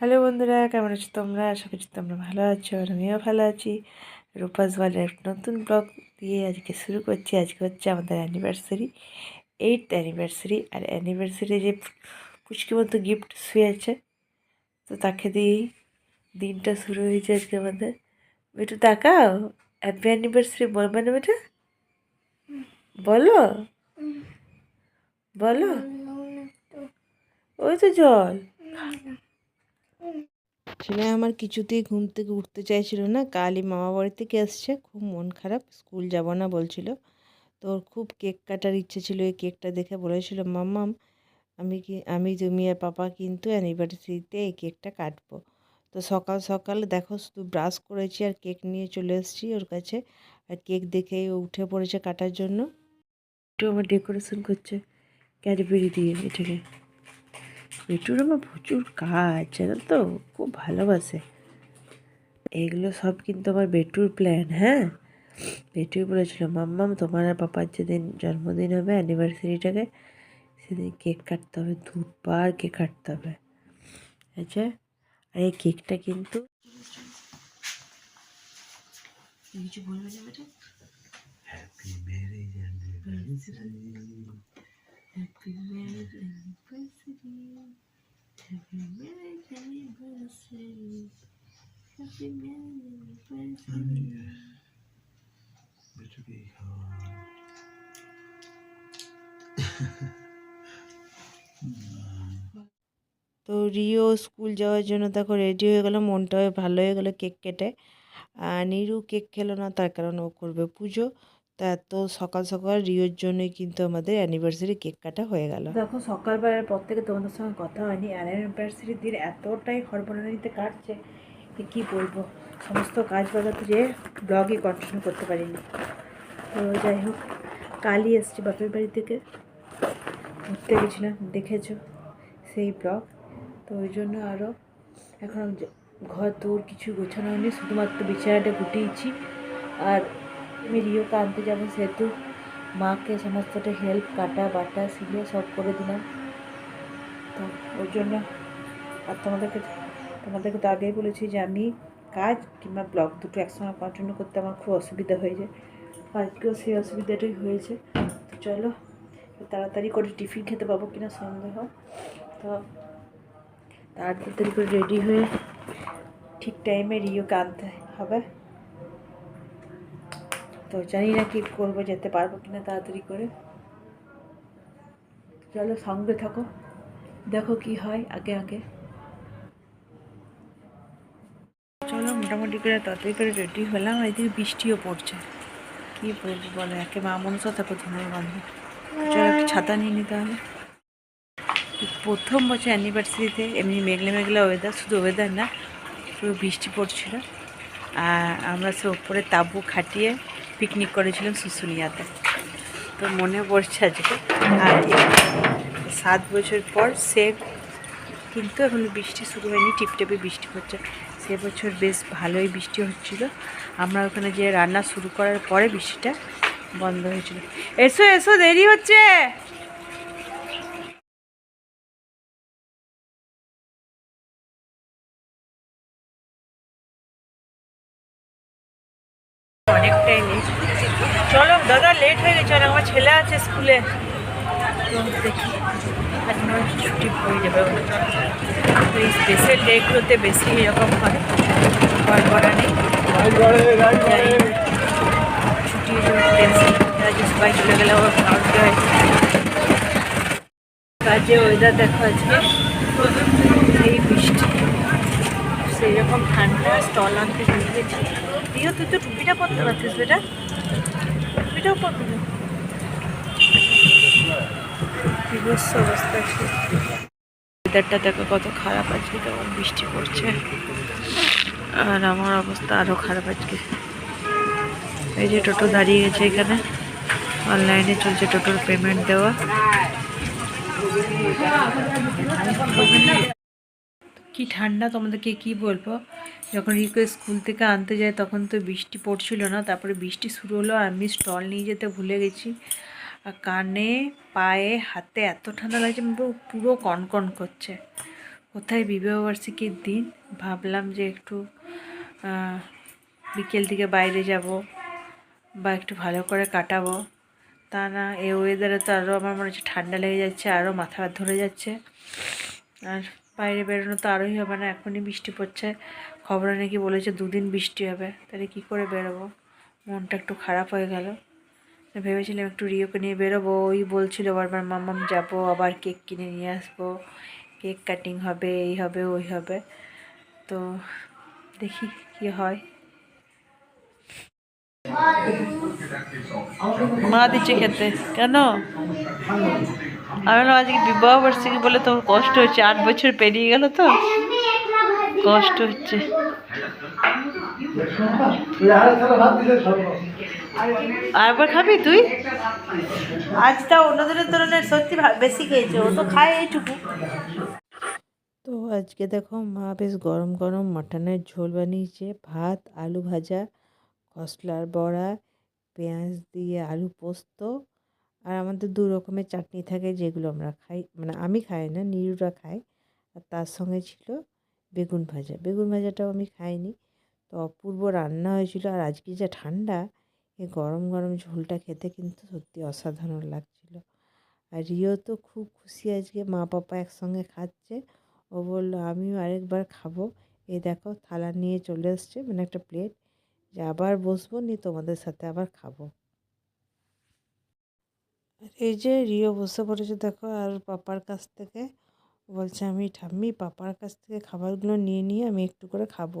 Hello বন্ধুরা কেমন আছো তোমরা আশা করছি তোমরা ভালো আছো আর আমিও ভালো আছি রূপাস একটা নতুন ব্লগ দিয়ে আজকে শুরু করছি আজকে হচ্ছে আমাদের অ্যানিভার্সারি এইট অ্যানিভার্সারি আর অ্যানিভার্সারি যে পুচকি মতো গিফট শুয়েছে তো তাকে দিয়েই দিনটা শুরু হয়েছে আজকে আমাদের একটু তাকাও হ্যাপি অ্যানিভার্সারি বলবে না বেটা বলো বলো ওই তো জল ছেলে আমার কিছুতেই ঘুম থেকে উঠতে চাইছিল না। কালই মামা বাড়ি থেকে এসছে খুব মন খারাপ, স্কুল যাব না বলছিল। তো খুব কেক কাটার ইচ্ছে ছিল, এই কেকটা দেখে বলেছিল মাম্মাম আমি কি, আমি তুমি আর পাপা কিন্তু অ্যানিভার্সারিতে এই কেকটা কাটবো। তো সকাল সকাল দেখো, শুধু ব্রাশ করেছি আর কেক নিয়ে চলে এসেছি ওর কাছে। আর কেক দেখেই ও উঠে পড়েছে কাটার জন্য। একটু আমার ডেকোরেশন করছে, ক্যাডবেরি দিয়ে এটাকে। পেটুর আমার প্রচুর কাজ জানো তো? খুব ভালোবাসে। এগুলো সব কিন্তু আমার বেটুর প্ল্যান হ্যাঁ? বেটুই বলেছিল মাম্মাম তোমার আর পাপার যেদিন জন্মদিন হবে অ্যানিভার্সারিটাকে সেদিন কেক কাটতে হবে দুবার কেক কাটতে হবে। আচ্ছা আর এই কেকটা কিন্তু কিছু বলবে না Happy marriage anniversary. Happy marriage anniversary. Happy marriage anniversary. Better be. তো রিও স্কুল যাওয়ার জন্য দেখো রেডি হয়ে গেলো মনটাও ভালো হয়ে গেলো কেক কেটে আর নিরু কেক খেলো না তার কারণ ও করবে পুজো তা এত সকাল সকাল রিওর জন্যই কিন্তু আমাদের অ্যানিভার্সারি কেক কাটা হয়ে গেল। দেখো, সকালবেলার পর থেকে তোমাদের সঙ্গে কথা হয়নি। অ্যানিভার্সারির দিন এতটাই হরবরানিতে কাটছে যে কী বলব? সমস্ত কাজ বাজাতে যে ব্লগই কন্টিনিউ করতে পারিনি। তো যাই হোক, কালই এসছি বাপের বাড়ি থেকে। ঘুরতে গেছিলাম, দেখেছ সেই ব্লগ তো ওই জন্য আরও এখন ঘর দৌড় কিছু গোছানো হয়নি, শুধুমাত্র বিছানাটা গুটিয়েছি। আর আমি রিওকে আনতে যাব সেহেতু মাকে সমস্তটা হেল্প কাটা, বাটা, সিলে সব করে দিলাম। তো ওই জন্য আর তোমাদেরকে তোমাদেরকে তো আগেই বলেছি যে আমি কাজ কিংবা ব্লগ দুটো একসঙ্গে কন্টিনিউ করতে আমার খুব অসুবিধা হয়ে যায় আজকেও সেই অসুবিধাটাই হয়েছে। তো চলো, তাড়াতাড়ি করে টিফিন খেতে পাবো কিনা সন্দেহ। তো তাড়াতাড়ি করে রেডি হয়ে ঠিক টাইমে রিওকে আনতে হবে। তো জানি না কি করব, যেতে পারব কিনা তাড়াতাড়ি করে। চলো সঙ্গে থাকো, দেখো কি হয় আগে আগে। চলো মোটামুটি করে তাড়াতাড়ি করে রেডি হলাম, এদিকে বৃষ্টিও পড়ছে। কি বলব বলো, একে মা মনসা থাকো ধুনোর বান্ধব ছাতা নিয়ে নিতে হবে প্রথম বছর অ্যানিভার্সারিতে এমনি মেঘলা মেঘলা ওয়েদার শুধু ওয়েদার না, পুরো বৃষ্টি পড়ছিল। আর আমরা সে ওপরে তাঁবু খাটিয়ে পিকনিক করেছিলাম শুশুনিয়াতে তো মনে পড়ছে আজকে। আর সাত বছর পর সে কিন্তু এখন বৃষ্টি শুরু হয়নি, টিপটেপে বৃষ্টি হচ্ছে। সে বছর বেশ ভালোই বৃষ্টি হচ্ছিল। আমরা ওখানে যে রান্না শুরু করার পরে বৃষ্টিটা বন্ধ হয়েছিল। এসো এসো, দেরি হচ্ছে। দাদা লেট হয়ে গেছে, অনেক আমার ছেলে আছে স্কুলে। তো ছুটি হয়ে যাবে এই স্পেশাল ডেগুলোতে বেশি এরকম হয় করা নেই। ছুটি সবাই চলে গেলে ওর ভাবতে কাজে ওয়েদার দেখো আজকে, এই বৃষ্টি। সেই রকম ঠান্ডা স্টল আনতে গেছি তুই তো টুপিটা পরতে পারতিস বেটা। বিভৎস অবস্থা ওয়েদারটা দেখো কত খারাপ আজকে, কেমন বৃষ্টি পড়ছে। আর আমার অবস্থা আরও খারাপ আজকে। এই যে টোটো দাঁড়িয়ে গেছে এখানে। অনলাইনে চলছে টোটোর পেমেন্ট দেওয়া। কি ঠান্ডা তোমাদেরকে কি বলব? যখন রিকো স্কুল থেকে আনতে যায় তখন তো বৃষ্টি পড়ছিল না, তারপরে বৃষ্টি শুরু হলো আমি স্টল নিয়ে যেতে ভুলে গেছি। আর কানে, পায়ে, হাতে এত ঠান্ডা লাগছে পুরো পুরো কনকন করছে। কোথায় বিবাহবার্ষিকীর দিন? ভাবলাম যে একটু বিকেল দিকে বাইরে যাব বা একটু ভালো করে কাটাবো। তা না, এই ওয়েদারে তো আরও আমার মনে হচ্ছে ঠান্ডা লেগে যাচ্ছে আরও মাথা ধরে যাচ্ছে। আর বাইরে বেরোনো তো আরোই হবে না, এখনই বৃষ্টি পড়ছে। খবরে নাকি বলেছে দুদিন বৃষ্টি হবে। তাহলে কী করে বেরোবো? মনটা একটু খারাপ হয়ে গেল। ভেবেছিলাম একটু রিওকে নিয়ে বেরোবো। ওই বলছিল বারবার মাম্মাম যাব, আবার কেক কিনে নিয়ে আসব। কেক কাটিং হবে, এই হবে, ওই হবে। তো দেখি কি হয়। মা দিচ্ছে খেতে। কেন? আমি বললাম আজকে বিবাহ বার্ষিকী বলে তো কষ্ট হচ্ছে আট বছর পেরিয়ে গেল তো? কষ্ট হচ্ছে। আর একবার খাবি তুই? আজ তা অন্যদিনের তুলনায় সত্যি বেশি খেয়েছে ও তো খায় এইটুকু। তো আজকে দেখো মা বেশ গরম গরম মাটনের ঝোল বানিয়েছে ভাত আলু ভাজা খসলার বড়া পেঁয়াজ দিয়ে আলু পোস্ত আর আমাদের দু রকমের চাটনি থাকে যেগুলো আমরা খাই মানে আমি খাই না, নিরুরা খাই আর তার সঙ্গে ছিল বেগুন ভাজা। বেগুন ভাজাটাও আমি খাইনি। তো অপূর্ব রান্না হয়েছিল আর আজকে যা ঠান্ডা, এই গরম গরম ঝোলটা খেতে কিন্তু সত্যি অসাধারণ লাগছিল। আর রিও তো খুব খুশি আজকে, মা পাপা একসঙ্গে খাচ্ছে। ও বলল, আমিও আরেকবার খাব। এই দেখো, থালা নিয়ে চলে এসছে মানে একটা প্লেট। যে আবার বসবো নি, তোমাদের সাথে আবার খাব। আর এই যে রিও বসে পড়েছে দেখো আর পাপার কাছ থেকে বলছে আমি ঠাম্মি পাপার কাছ থেকে খাবারগুলো নিয়ে নিয়ে আমি একটু করে খাব।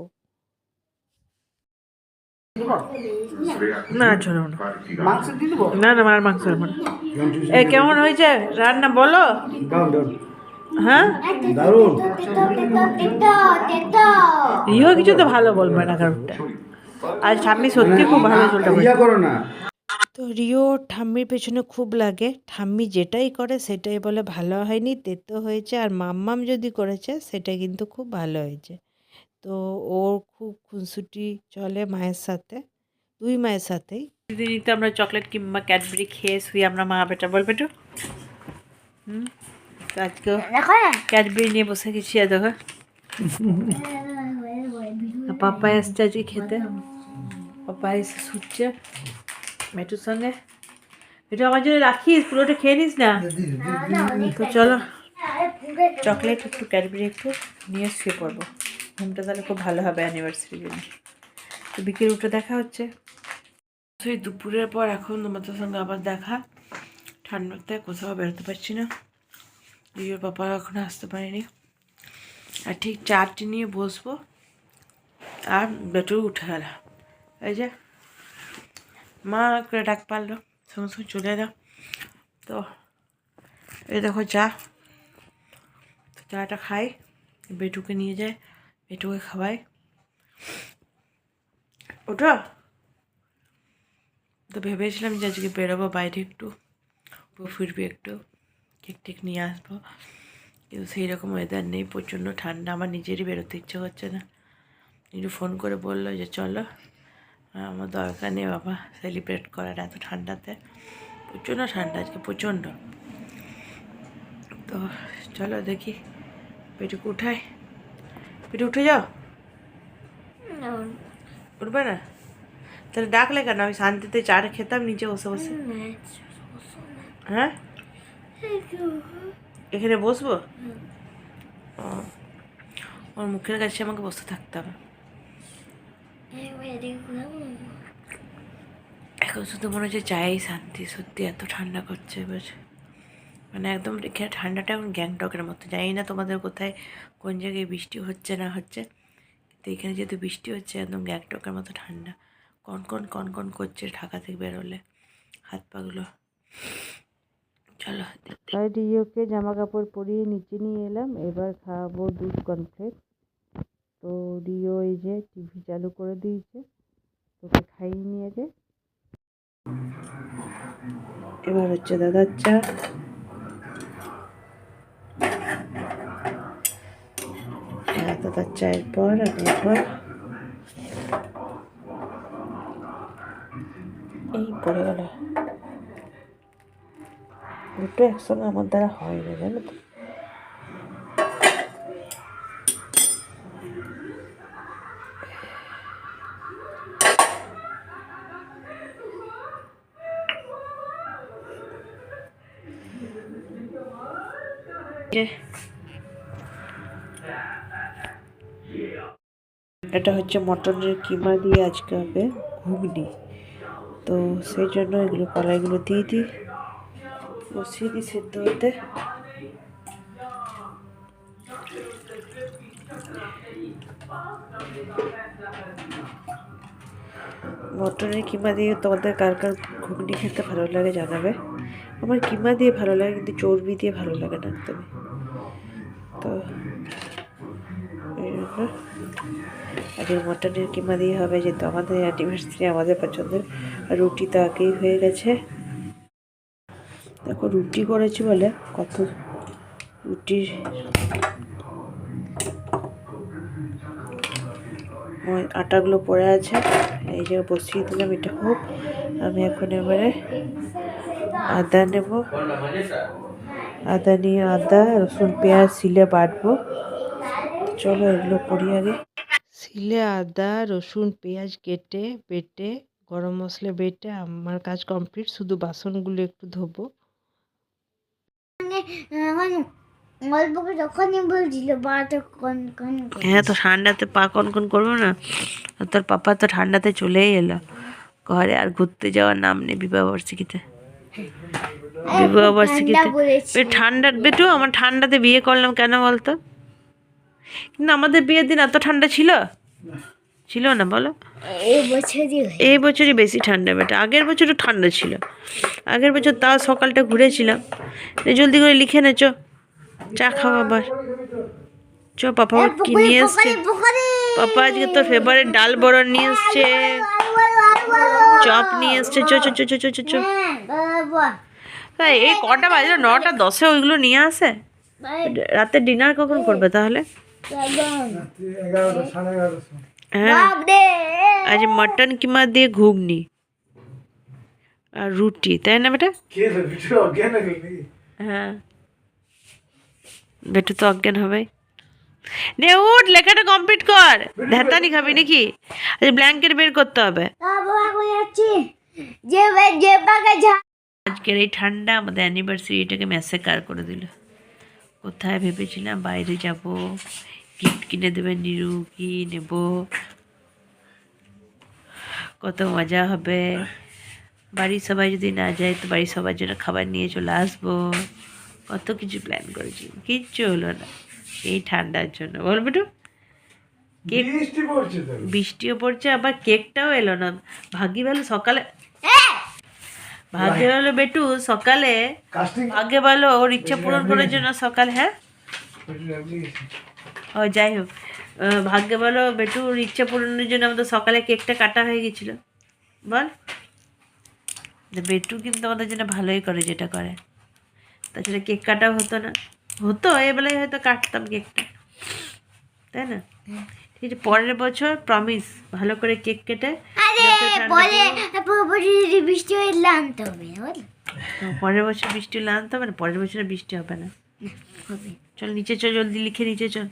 না ছোড়ো না। মাংস দিয়ে দেবো? না না আর মাংস না এ কেমন হয়েছে? রান্না বলো। হ্যাঁ? রিও কিছু তো ভালো বলবে না কারণটা আর ঠাম্মি সত্যি খুব ভালো চলতে ইয়া করো না। তো রিও ঠাম্মির পেছনে খুব লাগে। ঠাম্মি যেটাই করে সেটাই বলে ভালো হয়নি তেতো হয়েছে আর মাম্মাম যদি করেছে সেটা কিন্তু খুব ভালো হয়েছে। তো ওর খুব খুনসুটি চলে মায়ের সাথে দুই মায়ের সাথেই। দিনই তো আমরা চকলেট কিংবা ক্যাডবেরি খেয়ে শুই আমরা মা বেটা বল বেটু। হুম? তো ক্যাডবেরি নিয়ে বসে গেছি আর দেখো। আর পাপা এসছে আজকে খেতে। পাপা এসে শুচ্ছে। মেটুর সঙ্গে? এটা আমার জন্য রাখিস পুরোটা খেয়ে নিস না? তো চলো। চকলেট একটু ক্যাডবেরি একটু নিয়ে শুয়ে পড়ব। ঘুমটা তাহলে খুব ভালো হবে অ্যানিভার্সারির জন্য তো বিকেল উঠে দেখা হচ্ছে। সেই দুপুরের পর এখন তোমাদের সঙ্গে আবার দেখা। ঠান্ডাতে কোথাও বেরোতে পারছি না। দিদির পাপা এখনও আসতে পারেনি। আর ঠিক চারটি নিয়ে বসবো। আর বেটু উঠে গেল এই যে মা করে ডাক পারল। সঙ্গে সঙ্গে চলে এলো। তো এই দেখো চা। তো চাটা খাই, বেটুকে নিয়ে যায়, বেটুকে খাওয়াই। ওটা তো ভেবেছিলাম যে আজকে বেরোবো বাইরে একটু ফিরবি একটু, কেক টেক নিয়ে আসব। কিন্তু সেই রকম ওয়েদার নেই, প্রচণ্ড ঠান্ডা, আমার নিজেরই বেরোতে ইচ্ছে হচ্ছে না। একটু ফোন করে বলল যে চলো। আমার দরকার নেই বাবা সেলিব্রেট করার এত ঠান্ডাতে। প্রচণ্ড ঠান্ডা আজকে প্রচণ্ড। তো চলো দেখি পেটুকে উঠাই পেটু উঠে যাও। উঠবে না? তাহলে ডাকলে কেন? আমি শান্তিতে চাটা খেতাম নিচে বসে বসে। হ্যাঁ এখানে বসবো? ওর মুখের কাছে আমাকে বসে থাকতে হবে। এখন শুধু মনে হচ্ছে চাই শান্তি সত্যি এত ঠান্ডা করছে এবার। মানে একদম এখানে ঠান্ডাটা এখন গ্যাংটকের মতো। জানি না তোমাদের কোথায় কোন জায়গায় বৃষ্টি হচ্ছে না হচ্ছে কিন্তু এখানে যেহেতু বৃষ্টি হচ্ছে একদম গ্যাংটকের মতো ঠান্ডা। কন কন কন কন করছে ঢাকা থেকে বেরোলে হাত পাগুলো চলো। দেখতে তাই রিওকে জামা কাপড় পরিয়ে নিচে নিয়ে এলাম এবার খাওয়াবো দুধ কনফ্লেক্স তো রিও এই যে টিভি চালু করে দিয়েছে। তোকে খাইয়ে নিয়ে যে এবার হচ্ছে দাদার চা। হ্যাঁ দাদার চায়ের পর আমি এবার এই পড়ে গেল। দুটো একসঙ্গে আমার দ্বারা হয় না, জানো তো। এটা হচ্ছে মটনের কিমা দিয়ে আজকে হবে ঘুগনি। তো সেই জন্য এগুলো কলাইগুলো দিয়ে দিই। বসিয়ে দিই সেদ্ধ হতে। মটনের কিমা দিয়ে তোমাদের কার কার ঘুগনি খেতে ভালো লাগে জানাবে। আমার কিমা দিয়ে ভালো লাগে কিন্তু চর্বি দিয়ে ভালো লাগে না একদমই। জন্য আজকে মটনের কিমা দিয়ে হবে, যেহেতু আমাদের অ্যানিভার্সারি আমাদের পছন্দের রুটি তো আগেই হয়ে গেছে। দেখো রুটি করেছি বলে কত রুটির আটাগুলো পড়ে আছে, এই যে বসিয়ে দিলাম, এটা হোক। আমি এখন এবারে আদা নেব। আদা নিয়ে আদা, রসুন, পেঁয়াজ শিলে বাটবো। চলো এগুলো করি আগে। শিলে আদা রসুন পেঁয়াজ কেটে বেটে গরম মশলা বেটে আমার কাজ কমপ্লিট। শুধু বাসনগুলো একটু ধোবো। যখনই বলছিল কোন কোন হ্যাঁ তো ঠান্ডাতে পা কনকন করব না? তোর পাপা তো ঠান্ডাতে চলেই এলো। ঘরে আর ঘুরতে যাওয়ার নাম নেই বিবাহ বার্ষিকীতে। বিবাহ বার্ষিকীতে বলেছি বে ঠান্ডা বেটু আমার ঠান্ডাতে বিয়ে করলাম কেন বলতো? কিন্তু আমাদের বিয়ের দিন এত ঠান্ডা ছিল? ছিল না বলো। এই বছরই হয়ে। বেশি ঠান্ডা বেটা। আগের বছরও ঠান্ডা ছিল। আগের বছর তাও সকালটা ঘুরেছিলাম। জলদি করে লিখে নে চো। চা খাওয়া আবার। চ পাপা কি নিয়ে এসছে? পাপা আজকে তোর ফেভারিট ডাল বড়া নিয়ে এসছে। চপ নিয়ে এসছে। চো চো চো চো চো চো চো। এই কটা বাজলো নটা দশে ওইগুলো নিয়ে আসে? রাতে ডিনার কখন করবে তাহলে? হ্যাঁ। আজ মটন কিমা দিয়ে ঘুগনি। আর রুটি তাই না বেটা? হ্যাঁ বেটু তো অজ্ঞান হবে। নে উঠ লেখাটা কমপ্লিট কর। ধ্যাতানি খাবি নাকি? আজ ব্ল্যাঙ্কেট বের করতে হবে। আজকের এই ঠান্ডা আমাদের অ্যানিভার্সারিটাকে ম্যাসেকার করে দিল। কোথায় ভেবেছিলাম বাইরে যাব? গিফট কিনে দেবে নিরু কি নেব? কত মজা হবে। বাড়ির সবাই যদি না যায় তো বাড়ির সবার জন্য খাবার নিয়ে চলে আসব। কত কিছু প্ল্যান করেছি। কিচ্ছু হলো না। এই ঠান্ডার জন্য। বল বেটু। কেক তো। বৃষ্টিও পড়ছে আবার কেকটাও এলো না। ভাগ্যি ভালো সকালে ভাগ্যে ভালো বেটু সকালে কাস্টিং ভাগ্যে ভালো ওর ইচ্ছা পূরণ করার জন্য সকালে হ্যাঁ? ও যাই হোক। ভাগ্যে ভালো বেটুর ইচ্ছা পূরণের জন্য আমাদের সকালে কেকটা কাটা হয়ে গেছিল। বল। বেটু কিন্তু আমাদের জন্য ভালোই করে যেটা করে। তাছাড়া কেক কাটাও হতো না। হতো এবেলায় হয়তো কাটতাম কেকটা। তাই না? ঠিক আছে পরের বছর প্রমিস ভালো করে কেক কেটে বলে বৃষ্টি হয়ে আনতে হবে পরের বছর বৃষ্টি হলে আনতে হবে না পরের বছরে বৃষ্টি হবে না। চল নিচে চল জলদি লিখে নিচে চল।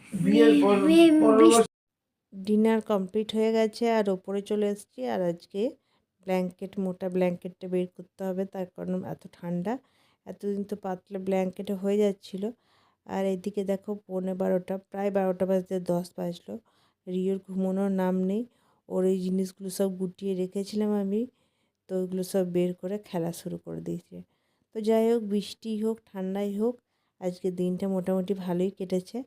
ডিনার কমপ্লিট হয়ে গেছে আর ওপরে চলে এসেছি আর আজকে ব্ল্যাঙ্কেট মোটা ব্ল্যাঙ্কেটটা বের করতে হবে তার কারণ এত ঠান্ডা। এতদিন তো পাতলা ব্ল্যাঙ্কেটে হয়ে যাচ্ছিল। আর এদিকে দেখো পৌনে বারোটা প্রায় বারোটা বাজতে দশ বাজলো। রিওর ঘুমানোর নাম নেই। ওর এই জিনিসগুলো সব গুটিয়ে রেখেছিলাম আমি। তো ওইগুলো সব বের করে খেলা শুরু করে দিয়েছে। তো যাই হোক বৃষ্টি হোক ঠান্ডাই হোক আজকে দিনটা মোটামুটি ভালোই কেটেছে।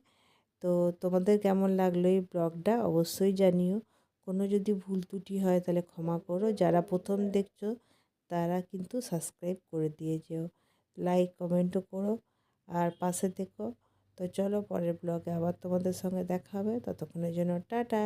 তো তোমাদের কেমন লাগল এই ব্লগটা অবশ্যই জানিও। কোনো যদি ভুল ত্রুটি হয় তাহলে ক্ষমা করো। যারা প্রথম দেখছ, তারা কিন্তু সাবস্ক্রাইব করে দিয়ে যেও। লাইক, কমেন্টও করো আর পাশে থেকো। তো চলো পরের ব্লগে আবার তোমাদের সঙ্গে দেখা হবে। ততক্ষণের জন্য টাটা।